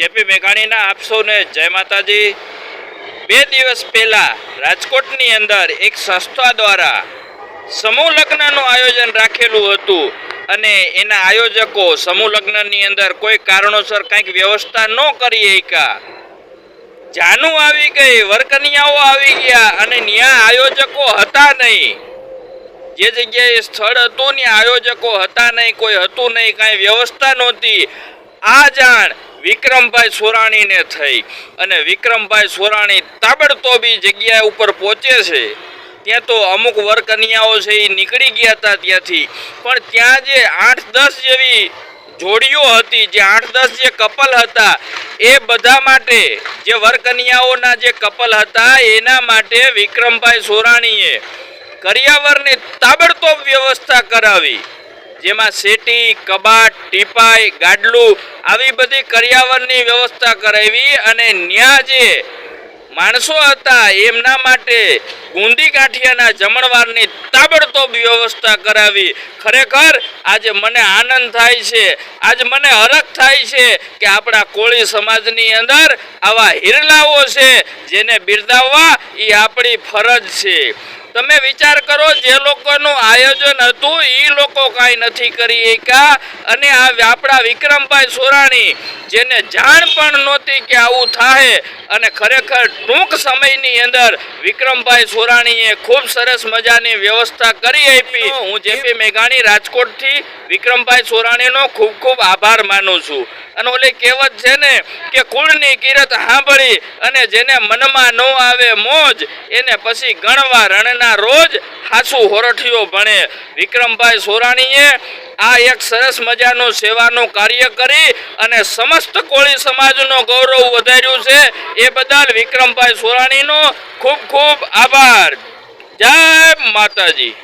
JP મેઘાણીના આપસોને જય માતાજી. બે દિવસ પહેલા રાજકોટની અંદર એક સંસ્થા દ્વારા સમૂહ લગ્નનું આયોજન રાખેલું હતું અને એના આયોજકો સમૂહ લગ્નની અંદર કોઈ કારણોસર કંઈક વ્યવસ્થા ન કરી શક્યા. જાનું આવી ગઈ, વર્કનિયાઓ આવી ગયા અને ન્યા આયોજકો હતા નહીં. જે જગ્યાએ સ્થળ હતું ને આયોજકો હતા નહીં, કોઈ હતું નહીં, કાંઈ વ્યવસ્થા નહોતી. આ જાણ વિક્રમભાઈ સોરાણીને થઈ. અને વિક્રમભાઈ સોરાણી તાબડતોબી જગ્યા ઉપર પહોંચે છે. ત્યાં તો અમુક વરકન્યાઓ છે એ નીકળી ગયા હતા ત્યાંથી. પણ ત્યાં જે આઠ દસ જેવી જોડીઓ હતી, જે આઠ દસ જે કપલ હતા, એ બધા માટે, જે વરકન્યાઓના જે કપલ હતા, એના માટે વિક્રમભાઈ સોરાણીએ કરિયાવરની તાબડતોબ વ્યવસ્થા કરાવી. જેમાં સેટી, કબાટ, ટીપાઈ, ગાડલું આવી બધી કર્યાવરની વ્યવસ્થા કરાવી અને ન્યા જે માણસો હતા એમના માટે ગુંદી ગાંઠિયાના જમણવારની તાબડતોબ વ્યવસ્થા કરાવી. ખરેખર આજે મને આનંદ થાય છે. આજ મને હરખ થાય છે કે આપણા કોળી સમાજની અંદર આવા હિરલાઓ છે જેને બિરદાવવા એ આપણી ફરજ છે. તમે વિચાર કરો જે લોકોનું આયોજન હતું એ લોકો કાંઈ નથી કરી શક્યા. અને આ આપણા વિક્રમભાઈ સોરાણી જેને જાણ પણ નહોતી કે આવું થાય અને ખરેખર ટૂંક સમયની અંદર વિક્રમભાઈ સોરાણીએ ખૂબ સરસ મજાની વ્યવસ્થા કરી આપી. હું જેપી મેઘાણી રાજકોટથી વિક્રમભાઈ સોરાણીનો ખૂબ ખૂબ આભાર માનું છું. અને ઓલી કહેવત છે ને કે કુળની કિરત સાંભળી અને જેને મનમાં ન આવે મોજ એને પછી ગણવા રણના રોજ હાસુ હોરઠિયો ભણે. વિક્રમભાઈ સોરાણીએ આ એક સરસ મજાનું સેવાનું કાર્ય કરી અને સમસ્ત કોળી સમાજનો ગૌરવ વધાર્યું છે. એ બદલ વિક્રમભાઈ સોરાણીનો ખૂબ ખૂબ આભાર. જય માતાજી.